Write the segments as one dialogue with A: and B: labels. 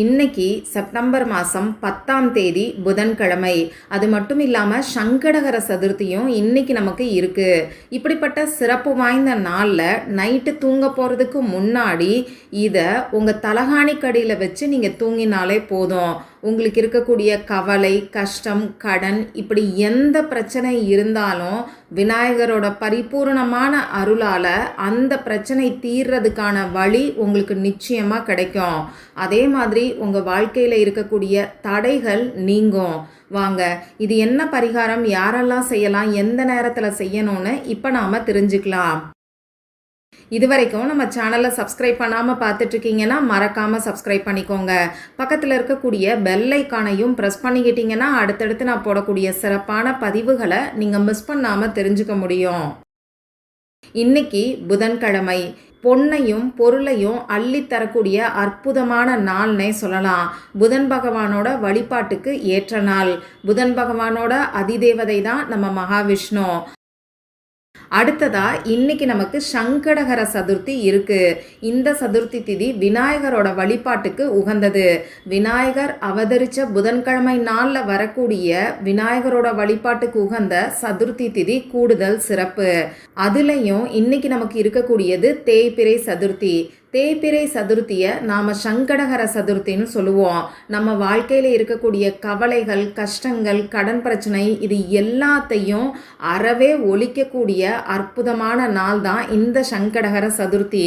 A: இன்னைக்கு செப்டம்பர் மாதம் பத்தாம் தேதி புதன்கிழமை. அது மட்டும் இல்லாமல் சங்கடகர சதுர்த்தியும் இன்னைக்கு நமக்கு இருக்குது இப்படிப்பட்ட சிறப்பு வாய்ந்த நாளில் நைட்டு தூங்க போகிறதுக்கு முன்னாடி இதை உங்கள் தலகாணிக்கடியில் வச்சு நீங்கள் தூங்கினாலே போதும். உங்களுக்கு இருக்கக்கூடிய கவலை கஷ்டம் கடன் இப்படி எந்த பிரச்சனை இருந்தாலும் விநாயகரோட பரிபூரணமான அருளால் அந்த பிரச்சனை தீர்றதுக்கான வழி உங்களுக்கு நிச்சயமாக கிடைக்கும். அதே மாதிரி உங்கள் வாழ்க்கையில் இருக்கக்கூடிய தடைகள் நீங்கும். வாங்க இது என்ன பரிகாரம்? யாரெல்லாம் செய்யலாம்? எந்த நேரத்தில் செய்யணும்னு இப்போ நாம் தெரிஞ்சுக்கலாம். இது வரைக்கும் நம்ம சேனலை சப்ஸ்கிரைப் பண்ணாமல் பார்த்துட்டு இருக்கீங்கன்னா மறக்காமல் சப்ஸ்கிரைப் பண்ணிக்கோங்க. பக்கத்தில் இருக்கக்கூடிய பெல் ஐக்கானையும் ப்ரெஸ் பண்ணிக்கிட்டீங்கன்னா அடுத்தடுத்து நான் போடக்கூடிய சிறப்பான பதிவுகளை நீங்கள் மிஸ் பண்ணாமல் தெரிஞ்சுக்க முடியும். இன்னைக்கு புதன்கிழமை. பொன்னையும் பொருளையும் அள்ளி தரக்கூடிய அற்புதமான நாள்னே சொல்லலாம். புதன் பகவானோட வழிபாட்டுக்கு ஏற்ற நாள். புதன் பகவானோட அதிதேவதை தான் நம்ம மகாவிஷ்ணு. அடுத்ததா இன்னைக்கு நமக்கு சங்கடகர சதுர்த்தி இருக்கு. இந்த சதுர்த்தி திதி விநாயகரோட வழிபாட்டுக்கு உகந்தது. விநாயகர் அவதரிச்ச புதன்கிழமை நாளில் வரக்கூடிய விநாயகரோட வழிபாட்டுக்கு உகந்த சதுர்த்தி திதி கூடுதல் சிறப்பு. அதுலேயும் இன்னைக்கு நமக்கு இருக்கக்கூடியது தேய்பிரை சதுர்த்தி. தேய்பிரை சதுர்த்தியை நாம் சங்கடகர சதுர்த்தின்னு சொல்லுவோம். நம்ம வாழ்க்கையில் இருக்கக்கூடிய கவலைகள் கஷ்டங்கள் கடன் பிரச்சனை இது எல்லாத்தையும் அறவே ஒழிக்கக்கூடிய அற்புதமான நாள் தான் இந்த சங்கடகர சதுர்த்தி.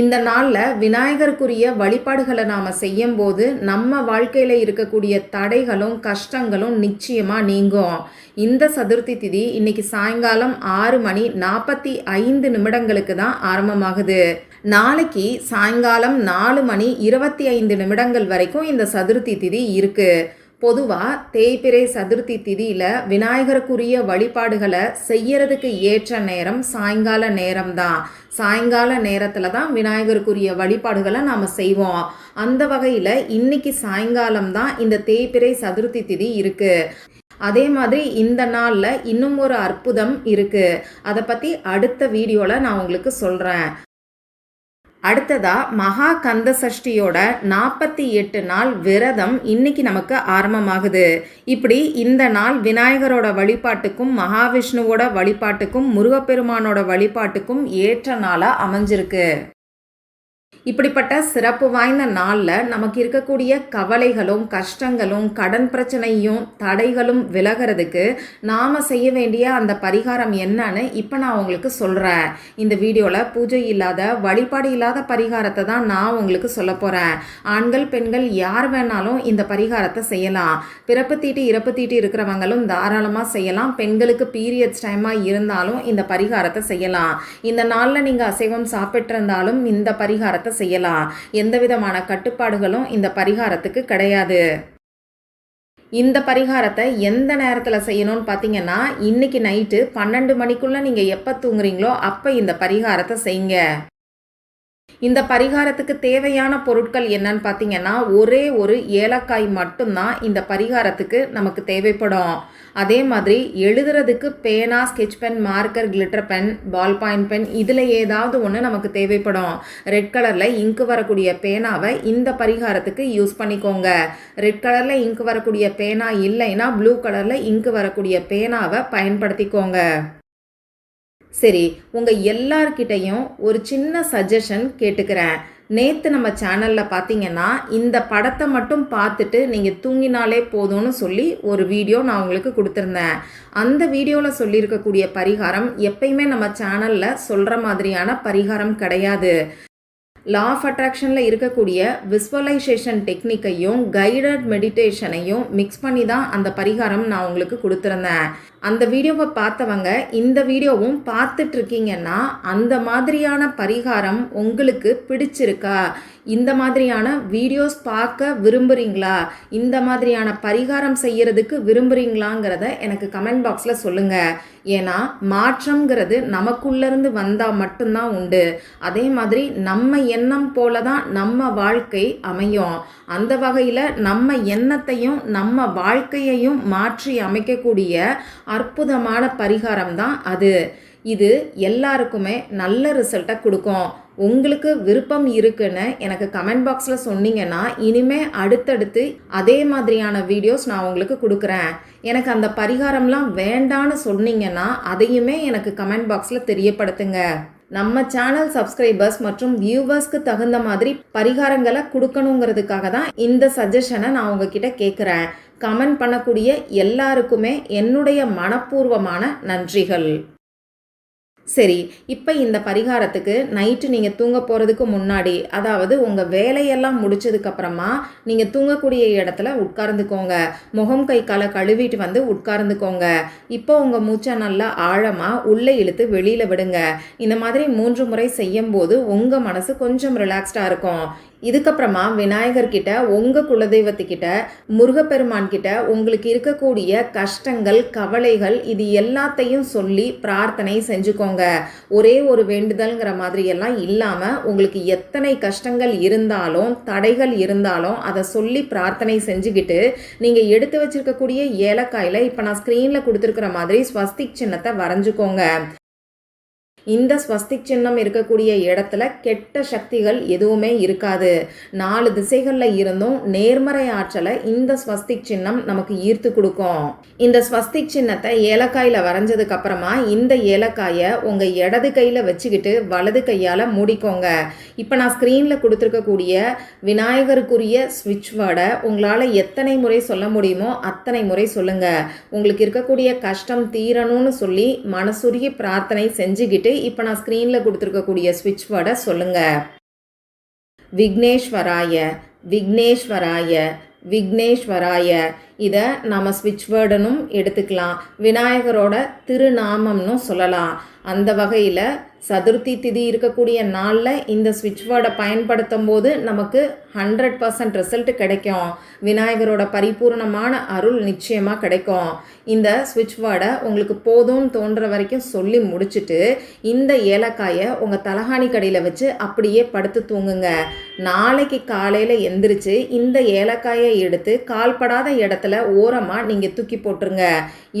A: இந்த நாளில் விநாயகருக்குரிய வழிபாடுகளை நாம் செய்யும்போது நம்ம வாழ்க்கையில் இருக்கக்கூடிய தடைகளும் கஷ்டங்களும் நிச்சயமாக நீங்கும். இந்த சதுர்த்தி திதி இன்னைக்கு சாயங்காலம் ஆறு மணி நாற்பத்தி ஐந்து நிமிடங்களுக்கு தான் ஆரம்பமாகுது. நாளைக்கு சாயங்காலம் நாலு மணி இருபத்தி ஐந்து நிமிடங்கள் வரைக்கும் இந்த சதுர்த்தி திதி இருக்குது பொதுவாக தேய்பிறை சதுர்த்தி திதியில் விநாயகருக்குரிய வழிபாடுகளை செய்யறதுக்கு ஏற்ற நேரம் சாயங்கால நேரம் தான் சாயங்கால நேரத்தில் தான் விநாயகருக்குரிய வழிபாடுகளை நாம் செய்வோம். அந்த வகையில் இன்னைக்கு சாயங்காலம் தான் இந்த தேய்பிறை சதுர்த்தி திதி இருக்குது அதே மாதிரி இந்த நாளில் இன்னும் ஒரு அற்புதம் இருக்குது அதை பற்றி அடுத்த வீடியோவில் நான் உங்களுக்கு சொல்கிறேன் அடுத்ததா மகா கந்த சஷ்டியோட நாற்பத்தி எட்டு நாள் விரதம் இன்னைக்கு நமக்கு ஆரம்பமாகுது. இப்படி இந்த நாள் விநாயகரோட வழிபாட்டுக்கும் மகாவிஷ்ணுவோட வழிபாட்டுக்கும் முருகப்பெருமானோட வழிபாட்டுக்கும் ஏற்ற நாளாக அமைஞ்சிருக்கு. இப்படிப்பட்ட சிறப்பு வாய்ந்த நாளில் நமக்கு இருக்கக்கூடிய கவலைகளும் கஷ்டங்களும் கடன் பிரச்சனையும் தடைகளும் விலகிறதுக்கு நாம் செய்ய வேண்டிய அந்த பரிகாரம் என்னன்னு இப்போ நான் உங்களுக்கு சொல்கிறேன் இந்த வீடியோவில் பூஜை இல்லாத வழிபாடு இல்லாத பரிகாரத்தை தான் நான் உங்களுக்கு சொல்ல போகிறேன் ஆண்கள் பெண்கள் யார் வேணாலும் இந்த பரிகாரத்தை செய்யலாம். பிறப்பு தீட்டு இறப்பு தீட்டு இருக்கிறவங்களும் தாராளமாக செய்யலாம். பெண்களுக்கு பீரியட்ஸ் டைமாக இருந்தாலும் இந்த பரிகாரத்தை செய்யலாம். இந்த நாளில் நீங்கள் அசைவம் சாப்பிட்டிருந்தாலும் இந்த பரிகாரத்தை செய்யலாம். எந்த விதமான கட்டுப்பாடுகளும் இந்த பரிகாரத்துக்கு கிடையாது. இந்த பரிகாரத்தை எந்த நேரத்தில் செய்யணும்னு பார்த்தீங்கன்னா இன்னைக்கு நைட்டு பன்னெண்டு மணிக்குள்ளே நீங்கள் எப்போ தூங்குறீங்களோ அப்போ இந்த பரிகாரத்தை செய்யுங்க. இந்த பரிகாரத்துக்கு தேவையான பொருட்கள் என்னன்னு பார்த்தீங்கன்னா ஒரே ஒரு ஏலக்காய் மட்டும்தான் இந்த பரிகாரத்துக்கு நமக்கு தேவைப்படும். அதே மாதிரி எழுதுறதுக்கு பேனா sketch pen marker glitter pen ball point pen இதில் ஏதாவது ஒன்று நமக்கு தேவைப்படும். ரெட் கலரில் இங்கு வரக்கூடிய பேனாவை இந்த பரிகாரத்துக்கு யூஸ் பண்ணிக்கோங்க. ரெட் கலரில் இங்கு வரக்கூடிய பேனா இல்லைன்னா ப்ளூ கலரில் இங்கு வரக்கூடிய பேனாவை பயன்படுத்திக்கோங்க. சரி உங்கள் எல்லார்கிட்டையும் ஒரு சின்ன சஜஷன் கேட்டுக்கிறேன். நேற்று நம்ம சேனலில் பார்த்தீங்கன்னா இந்த படத்தை மட்டும் பார்த்துட்டு நீங்கள் தூங்கினாலே போதும்னு சொல்லி ஒரு வீடியோ நான் உங்களுக்கு கொடுத்துருந்தேன். அந்த வீடியோவில் சொல்லியிருக்கக்கூடிய பரிகாரம் எப்பயுமே நம்ம சேனலில் சொல்கிற மாதிரியான பரிகாரம் கிடையாது. லா ஆஃப் அட்ராக்ஷனில் இருக்கக்கூடிய விஸ்வலைசேஷன் டெக்னிக்கையும் கைடட் மெடிடேஷனையும் மிக்ஸ் பண்ணி தான் அந்த பரிகாரம் நான் உங்களுக்கு கொடுத்துருந்தேன். அந்த வீடியோவை பார்த்தவங்க இந்த வீடியோவும் பார்த்துட்ருக்கீங்கன்னா அந்த மாதிரியான பரிகாரம் உங்களுக்கு பிடிச்சிருக்கா? இந்த மாதிரியான வீடியோஸ் பார்க்க விரும்புகிறீங்களா இந்த மாதிரியான பரிகாரம் செய்யறதுக்கு விரும்புகிறீங்களாங்கிறத எனக்கு கமெண்ட் பாக்ஸில் சொல்லுங்கள் ஏன்னா மாற்றங்கிறது நமக்குள்ளேருந்து வந்தால் மட்டும்தான் உண்டு. அதே மாதிரி நம்ம எண்ணம் போல தான் நம்ம வாழ்க்கை அமையும். அந்த வகையில் நம்ம எண்ணத்தையும் நம்ம வாழ்க்கையையும் மாற்றி அமைக்கக்கூடிய அற்புதமான பரிகாரம் தான் அது. இது எல்லாருக்குமே நல்ல ரிசல்ட்டை கொடுக்கும். உங்களுக்கு விருப்பம் இருக்குன்னு எனக்கு கமெண்ட் பாக்ஸில் சொன்னீங்கன்னா இனிமே அடுத்தடுத்து அதே மாதிரியான வீடியோஸ் நான் உங்களுக்கு கொடுக்குறேன். எனக்கு அந்த பரிகாரம்லாம் வேண்டான்னு சொன்னீங்கன்னா அதையுமே எனக்கு கமெண்ட் பாக்ஸில் தெரியப்படுத்துங்க. நம்ம சேனல் சப்ஸ்கிரைபர்ஸ் மற்றும் வியூவர்ஸ்க்கு தகுந்த மாதிரி பரிகாரங்களை கொடுக்கணுங்கிறதுக்காக தான் இந்த சஜஷனை நான் உங்ககிட்ட கேட்குறேன். கமெண்ட் பண்ணக்கூடிய எல்லாருக்குமே என்னுடைய மனப்பூர்வமான நன்றிகள். சரி இப்போ இந்த பரிகாரத்துக்கு நைட்டு நீங்கள் தூங்க போகிறதுக்கு முன்னாடி அதாவது உங்கள் வேலையெல்லாம் முடிச்சதுக்கப்புறமா நீங்கள் தூங்கக்கூடிய இடத்துல உட்கார்ந்துக்கோங்க. முகம் கை காலை கழுவிட்டு வந்து உட்கார்ந்துக்கோங்க. இப்போ உங்கள் மூச்சை நல்லா ஆழமாக உள்ளே இழுத்து வெளியில் விடுங்க. இந்த மாதிரி மூன்று முறை செய்யும்போது உங்கள் மனசு கொஞ்சம் ரிலாக்ஸ்டாக இருக்கும். இதுக்கப்புறமா விநாயகர் உங்கள் குலதெய்வத்துக்கிட்ட முருகப்பெருமான் கிட்ட உங்களுக்கு இருக்கக்கூடிய கஷ்டங்கள் கவலைகள் இது எல்லாத்தையும் சொல்லி பிரார்த்தனை செஞ்சுக்கோங்க. ஒரே ஒரு வேண்டுதல்ங்கிற மாதிரி எல்லாம் இல்லாம உங்களுக்கு எத்தனை கஷ்டங்கள் இருந்தாலும் தடைகள் இருந்தாலும் அதை சொல்லி பிரார்த்தனை செஞ்சுக்கிட்டு நீங்க எடுத்து வச்சிருக்கக்கூடிய ஏலக்காயில இப்போ நான் ஸ்கிரீன்ல கொடுத்துருக்குற மாதிரி ஸ்வஸ்திக் சின்னத்தை வரைஞ்சுக்கோங்க. இந்த ஸ்வஸ்திக் சின்னம் இருக்கக்கூடிய இடத்துல கெட்ட சக்திகள் எதுவுமே இருக்காது. நாலு திசைகளில் இருந்தும் நேர்மறை ஆற்றலை இந்த ஸ்வஸ்திக் சின்னம் நமக்கு ஈர்த்து கொடுக்கும். இந்த ஸ்வஸ்திக் சின்னத்தை ஏலக்காயில் வரைஞ்சதுக்கு அப்புறமா இந்த ஏலக்காயை உங்கள் இடது கையில் வச்சுக்கிட்டு வலது கையால் மூடிக்கோங்க. இப்போ நான் ஸ்க்ரீனில் கொடுத்துருக்கக்கூடிய விநாயகருக்குரிய ஸ்விட்ச் வேர்டை உங்களால் எத்தனை முறை சொல்ல முடியுமோ அத்தனை முறை சொல்லுங்கள் உங்களுக்கு இருக்கக்கூடிய கஷ்டம் தீரணும்னு சொல்லி மனசுருகி பிரார்த்தனை செஞ்சுக்கிட்டு இப்போ நான் ஸ்க்ரீனில் கொடுத்துருக்கக்கூடிய ஸ்விட்ச் வேர்டை சொல்லுங்கள் விக்னேஸ்வராய விக்னேஸ்வராய விக்னேஸ்வராய இதை நம்ம ஸ்விட்ச் வேர்டுனும் எடுத்துக்கலாம். விநாயகரோட திருநாமம்னும் சொல்லலாம். அந்த வகையில் சதுர்த்தி திதி இருக்கக்கூடிய நாளில் இந்த ஸ்விட்ச் வேர்டை பயன்படுத்தும் போது நமக்கு ஹண்ட்ரட் பர்சன்ட் ரிசல்ட் கிடைக்கும். விநாயகரோட பரிபூர்ணமான அருள் நிச்சயமாக கிடைக்கும். இந்த ஸ்விட்ச் வேர்டை உங்களுக்கு போதும்னு தோன்ற வரைக்கும் சொல்லி முடிச்சுட்டு இந்த ஏலக்காயை உங்கள் தலகாணி கடையில் வச்சு அப்படியே படுத்து தூங்குங்க. நாளைக்கு காலையில் எந்திரிச்சு இந்த ஏலக்காயை எடுத்து கால்படாத இடத்த இடத்துல ஓரமாக நீங்கள் தூக்கி போட்டுருங்க.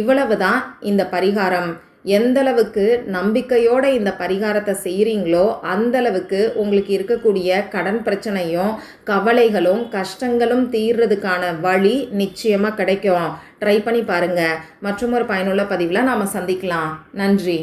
A: இவ்வளவு தான் இந்த பரிகாரம். எந்தளவுக்கு நம்பிக்கையோட இந்த பரிகாரத்தை செய்கிறீங்களோ அந்தளவுக்கு உங்களுக்கு இருக்கக்கூடிய கடன் பிரச்சனையும் கவலைகளும் கஷ்டங்களும் தீர்றதுக்கான வழி நிச்சயமாக கிடைக்கும். ட்ரை பண்ணி பாருங்கள் மற்றும் ஒரு பயனுள்ள பதிவில் நாம் சந்திக்கலாம். நன்றி.